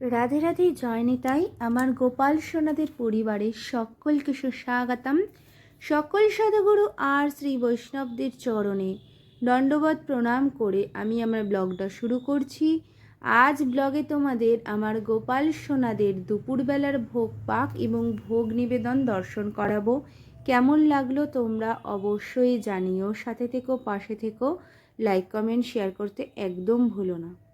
রাধে রাধে জয়নিতাই, আমার গোপাল সোনাদের পরিবারের সকলকে সুস্বাগতম। সকল সদগুরু আর শ্রী বৈষ্ণবদের চরণে দণ্ডবত প্রণাম করে আমি আমার ব্লগটা শুরু করছি। আজ ব্লগে তোমাদের আমার গোপাল সোনাদের দুপুরবেলার ভোগ পাক এবং ভোগ নিবেদন দর্শন করাবো। কেমন লাগল তোমরা অবশ্যই জানিও। সাথে থেকো, পাশে থেকো লাইক কমেন্ট শেয়ার করতে একদম ভুলো না।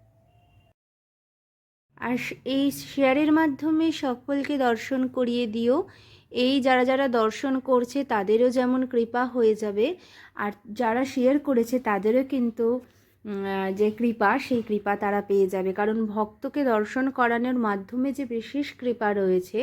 আর এই শেয়ারের মাধ্যমে সকলকে দর্শন করিয়ে দিও। এই যারা যারা দর্শন করছে, তাদেরও যেমন কৃপা হয়ে যাবে, আর যারা শেয়ার করেছে, তাদেরও কিন্তু যে কৃপা, সেই কৃপা তারা পেয়ে যাবে। কারণ ভক্তকে দর্শন করানোর মাধ্যমে যে বিশেষ কৃপা রয়েছে,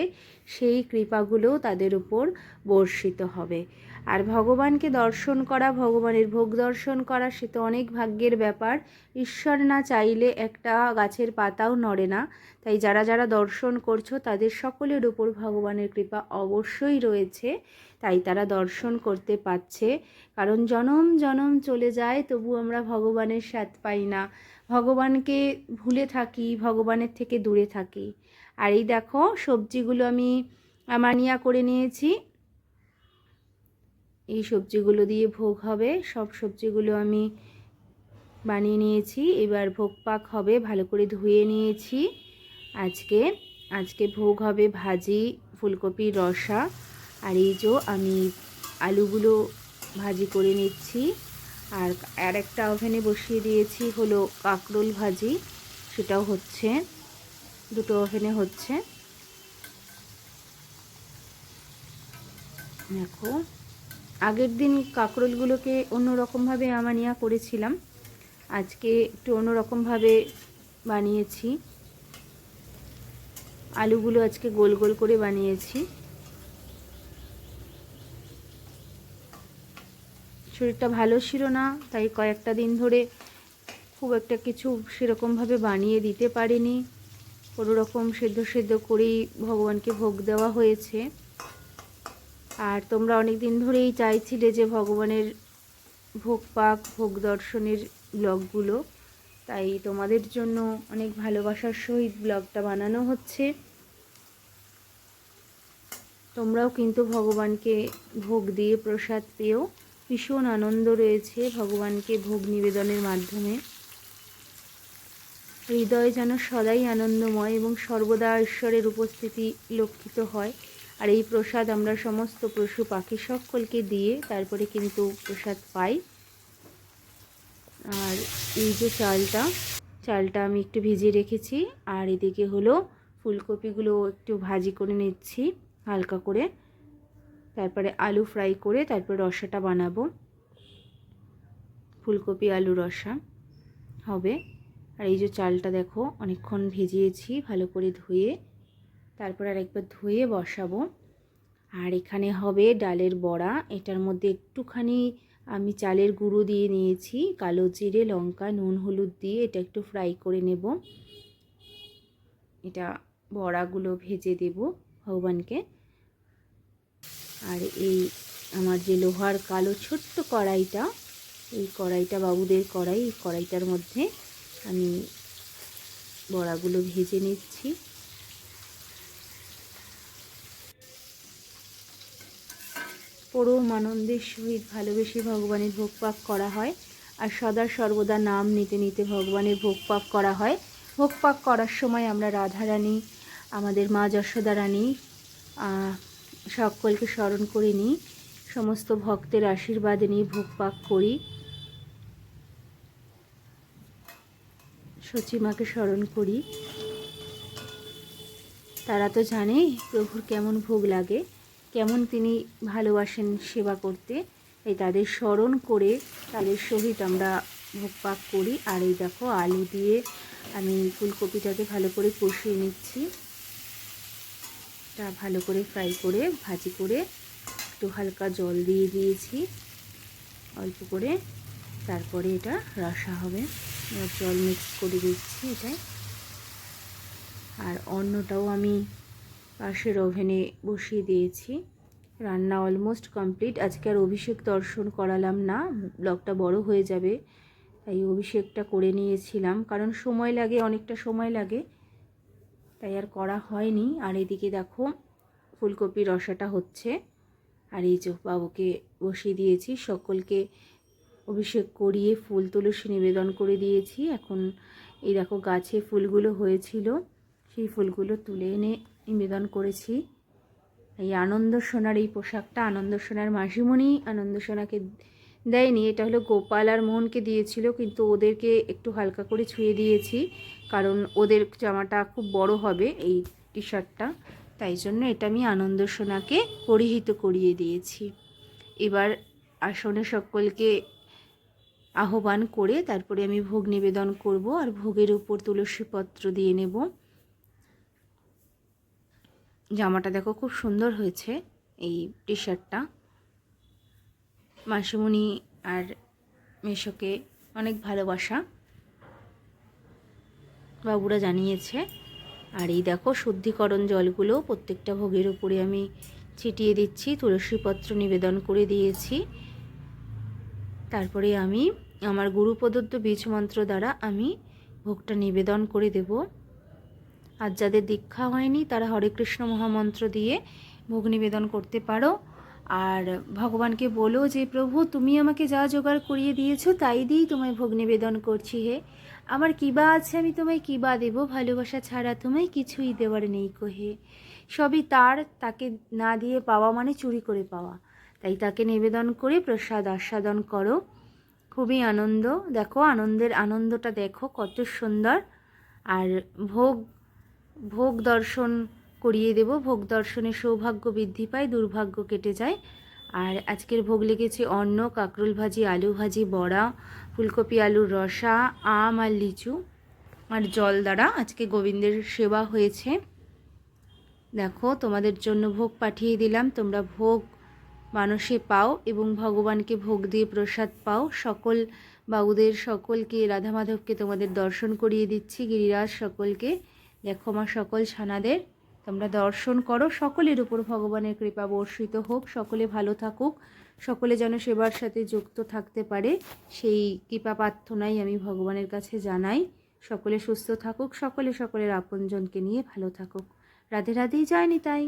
সেই কৃপাগুলোও তাদের উপর বর্ষিত হবে। আর ভগবানকে দর্শন করা, ভগবানের ভোগ দর্শন করা, সে তো অনেক ভাগ্যের ব্যাপার। ঈশ্বর না চাইলে একটা গাছের পাতাও নড়ে না। তাই যারা যারা দর্শন করছ, তাদের সকলের উপর ভগবানের কৃপা অবশ্যই রয়েছে। তাই তারা দর্শন করতে পাচ্ছে কারণ জনম জনম চলে যায়, তবু আমরা ভগবানের স্বাদ পাই না। ভগবানকে ভুলে থাকি, ভগবানের থেকে দূরে থাকি। আর এই দেখো, সবজিগুলো আমি মানিয়া করে নিয়েছি। এই সবজিগুলো দিয়ে ভোগ হবে। সব সবজিগুলো আমি বানিয়ে নিয়েছি। এবার ভোগ পাক হবে, ভালো করে ধুয়ে নিয়েছি। আজকে আজকে ভোগ হবে ভাজি, ফুলকপির রসা। আর এই যে আমি আলুগুলো ভাজি করে নিচ্ছি। আর আর একটা ওভেনে বসিয়ে দিয়েছি হলো কাঁকরোল ভাজি। সেটাও হচ্ছে, দুটো ওভেনে হচ্ছে। দেখো। আগের দিন কাঁকরোলগুলোকে অন্যরকমভাবে আমানিয়া করেছিলাম। আজকে একটু অন্যরকমভাবে বানিয়েছি। আলুগুলো আজকে গোল গোল করে বানিয়েছি। শরীরটা ভালো ছিল না, তাই কয়েকটা দিন ধরে খুব একটা কিছু সেরকমভাবে বানিয়ে দিতে পারিনি। কোনো রকম সেদ্ধ সেদ্ধ করেই ভগবানকে ভোগ দেওয়া হয়েছে। আর তোমরা অনেক দিন ধরেই চাইছিলে যে ভগবানের ভোগ পাক, ভোগ দর্শনের ব্লগগুলো। তাই তোমাদের জন্য অনেক ভালোবাসার সহিত ব্লগটা বানানো হচ্ছে। তোমরাও কিন্তু ভগবানকে ভোগ দিয়ে প্রসাদ পেয়েও ভীষণ আনন্দ রয়েছে ভগবানকে ভোগ নিবেদনের মাধ্যমে। হৃদয় যেন সদাই আনন্দময় এবং সর্বদা ঈশ্বরের উপস্থিতি লক্ষিত হয়। আর এই প্রসাদ আমরা সমস্ত পশু পাখি সকলকে দিয়ে তারপরে কিন্তু প্রসাদ পাই। আর এই যে চালটা চালটা আমি একটু ভিজিয়ে রেখেছি। আর এদিকে হলো ফুলকপিগুলো একটু ভাজি করে নিচ্ছি হালকা করে। তারপরে আলু ফ্রাই করে তারপরে রসাটা বানাবো। ফুলকপি আলু রসা হবে। আর এই যে চালটা দেখো, অনেকক্ষণ ভিজিয়েছি ভালো করে ধুয়ে। তারপর আর একবার ধুয়ে বসাবো। আর এখানে হবে ডালের বড়া। এটার মধ্যে একটুখানি আমি চালের গুঁড়ো দিয়ে নিয়েছি, কালো জিরে, লঙ্কা, নুন, হলুদ দিয়ে এটা একটু ফ্রাই করে নেব। এটা বড়াগুলো ভেজে দেব ভগবানকে। আর এই আমার যে লোহার কালো ছোট্ট কড়াইটা, এই কড়াইটা, বাবুদের কড়াই, এই কড়াইটার মধ্যে আমি বড়াগুলো ভেজে নিচ্ছি। পরম আনন্দের সহিত ভালোবেসে ভগবানের ভোগ পাক করা হয়। আর সদা সর্বদা নাম নিতে নিতে ভগবানের ভোগ পাক করা হয়। ভোগ পাক করার সময় আমরা রাধারানী, আমাদের মা যশোদা রানী সকলকে স্মরণ করে নিই। সমস্ত ভক্তের আশীর্বাদ নিয়ে ভোগ পাক করি সচিমাকে স্মরণ করি। তারা তো জানে প্রভুর কেমন ভোগ লাগে। কেমন তিনি ভালোবাসেন সেবা করতে, এই তাদের স্মরণ করে তাদের সহিত আমরা ভোগ পাক করি। আর এই দেখো, আলু দিয়ে আমি ফুলকপিটাকে ভালো করে কষিয়ে নিচ্ছি। তা ভালো করে ফ্রাই করে, ভাজি করে একটু হালকা জল দিয়ে দিয়েছি। অল্প করে। তারপরে এটা রসা হবে। জল মিক্স করে দিচ্ছি এটাই আর অন্যটাও আমি পাশের ওভেনে বসিয়ে দিয়েছি। রান্না অলমোস্ট কমপ্লিট আজকে আর অভিষেক দর্শন করালাম না। ব্লগটা বড় হয়ে যাবে, তাই অভিষেকটা করে নিয়েছিলাম। কারণ সময় লাগে, অনেকটা সময় লাগে, তাই আর করা হয়নি। আর এদিকে দেখো, ফুলকপির রসাটা হচ্ছে। আর এই যে বাবুকে বসিয়ে দিয়েছি। সকলকে অভিষেক করিয়ে ফুল তুলসী নিবেদন করে দিয়েছি। এখন এই দেখো, গাছে ফুলগুলো হয়েছিল। সেই ফুলগুলো তুলে এনে নিবেদন করেছি। এই আনন্দ সোনার এই পোশাকটা, আনন্দ সোনার মাসিমণি আনন্দ সোনাকে দেয়নি। এটা হলো গোপাল আর মোহনকে দিয়েছিল, কিন্তু ওদেরকে একটু হালকা করে ছুঁয়ে দিয়েছি, কারণ ওদের জামাটা খুব বড় হবে এই টি শার্টটা তাই জন্য এটা আমি আনন্দ সোনাকে পরিহিত করিয়ে দিয়েছি। এবার আসনে সকলকে আহ্বান করে তারপরে আমি ভোগ নিবেদন করব, আর ভোগের উপর তুলসী পত্র দিয়ে নেব। জামাটা দেখো খুব সুন্দর হয়েছে, এই টি। শার্টটা মাসিমণি আর মেশোকে অনেক ভালোবাসা। বাবুরা জানিয়েছে, আর এই দেখো শুদ্ধিকরণ জলগুলো প্রত্যেকটা ভোগের উপরে আমি ছিটিয়ে দিচ্ছি, তুলসীপত্র নিবেদন করে দিয়েছি। তারপরে আমি আমার গুরু প্রদত্ত বীজ মন্ত্র দ্বারা আমি ভোগটা নিবেদন করে দেব। আর যাদের দীক্ষা হয়নি, তারা হরে কৃষ্ণ মহামন্ত্র দিয়ে ভোগ নিবেদন করতে পারো। আর ভগবানকে বলো যে, প্রভু, তুমি আমাকে যা জোগাড় করিয়ে দিয়েছ, তাই দিয়েই তোমায় ভোগ নিবেদন করছি হে। আমার কিবা আছে, আমি তোমায় কিবা দেব? ভালোবাসা ছাড়া তোমায় কিছুই দেওয়ার নেই কোহে সবই তার, তাকে না দিয়ে পাওয়া মানে চুরি করে পাওয়া। তাই তাকে নিবেদন করে প্রসাদ আস্বাদন করো। খুবই আনন্দ। দেখো, আনন্দের আনন্দটা দেখো, কত সুন্দর। আর ভোগ ভোগ দর্শন করিয়ে দেব। ভোগ দর্শনে সৌভাগ্য বৃদ্ধি পায়, দুর্ভাগ্য কেটে যায়। আর আজকের ভোগ লেগেছে অন্ন, কাকরুল ভাজি, আলু ভাজি, বড়া, ফুলকপি, আলুর রসা, আম আর লিচু আর জল দ্বারা আজকে গোবিন্দের সেবা হয়েছে। দেখো, তোমাদের জন্য ভোগ পাঠিয়ে দিলাম। তোমরা ভোগ মানুষে পাও এবং ভগবানকে ভোগ দিয়ে প্রসাদ পাও। সকল বাবুদের, সকলকে রাধা মাধবকে তোমাদের দর্শন করিয়ে দিচ্ছি। গিরিরাজ, সকলকে দেখো আমার সকল ছানাদের তোমরা দর্শন করো। সকলের উপর ভগবানের কৃপা বর্ষিত হোক, সকলে ভালো থাকুক, সকলে যেন সেবার সাথে যুক্ত থাকতে পারে, সেই কৃপা প্রার্থনাই আমি ভগবানের কাছে জানাই। সকলে সুস্থ থাকুক, সকলে সকলের আপনজনকে নিয়ে ভালো থাকুক। রাধে রাধেই যায়নি তাই